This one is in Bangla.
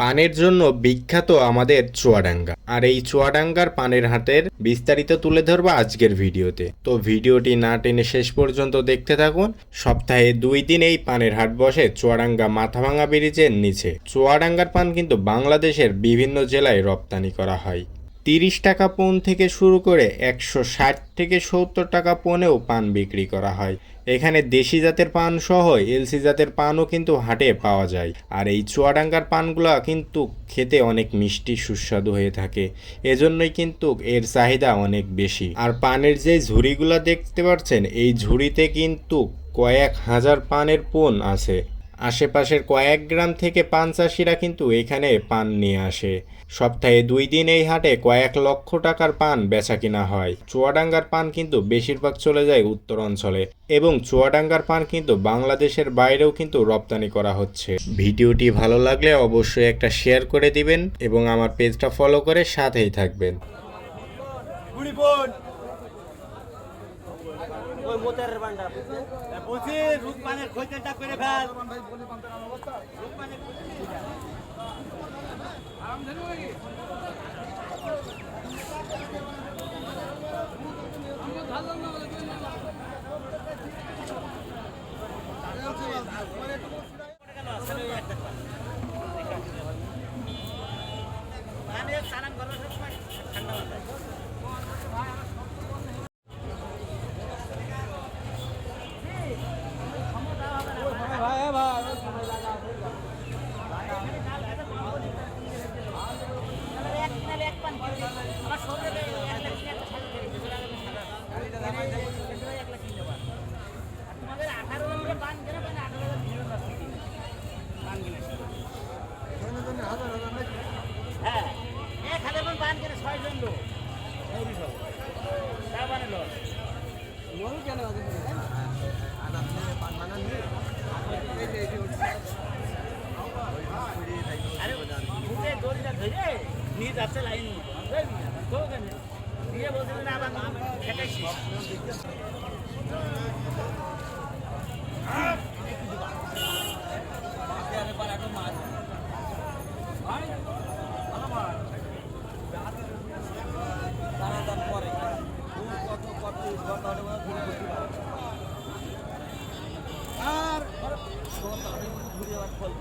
পানের জন্য বিখ্যাত আমাদের চুয়াডাঙ্গা। আর এই চুয়াডাঙ্গার পানের হাটের বিস্তারিত তুলে ধরবো আজকের ভিডিওতে। তো ভিডিওটি না টেনে শেষ পর্যন্ত দেখতে থাকুন। সপ্তাহে দুই দিন এই পানের হাট বসে চুয়াডাঙ্গা মাথাভাঙা ব্রিজের নিচে। চুয়াডাঙ্গার পান কিন্তু বাংলাদেশের বিভিন্ন জেলায় রপ্তানি করা হয়। তিরিশ টাকা পণ থেকে শুরু করে একশো ষাট থেকে সত্তর টাকা পণেও পান বিক্রি করা হয়। এখানে দেশি জাতের পান সহ এলসি জাতের পানও কিন্তু হাটে পাওয়া যায়। আর এই চুয়াডাঙ্গার পানগুলো কিন্তু খেতে অনেক মিষ্টি, সুস্বাদু হয়ে থাকে। এজন্যই কিন্তু এর চাহিদা অনেক বেশি। আর পানের যে ঝুড়িগুলো দেখতে পাচ্ছেন এই ঝুড়িতে কিন্তু কয়েক হাজার পানের পণ আছে। আশেপাশের কয়েক গ্রাম থেকে পান চাষিরা কিন্তু এখানে পান নিয়ে আসে। সপ্তাহে দুই দিন এই হাটে কয়েক লক্ষ টাকার পান বেচা কিনা হয়। চুয়াডাঙ্গার পান কিন্তু বেশিরভাগ চলে যায় উত্তর অঞ্চলে এবং চুয়াডাঙ্গার পান কিন্তু বাংলাদেশের বাইরেও কিন্তু রপ্তানি করা হচ্ছে। ভিডিওটি ভালো লাগলে অবশ্যই একটা শেয়ার করে দিবেন এবং আমার পেজটা ফলো করে সাথেই থাকবেন। ওই মোতারের বান্ডা বলছি রূপমানের খোঁজটা করে ফেল। হ্যাঁ যাচ্ছে লাইন দিয়ে বলছিলেন আবার সেটাই আর ঘুরে আবার ফল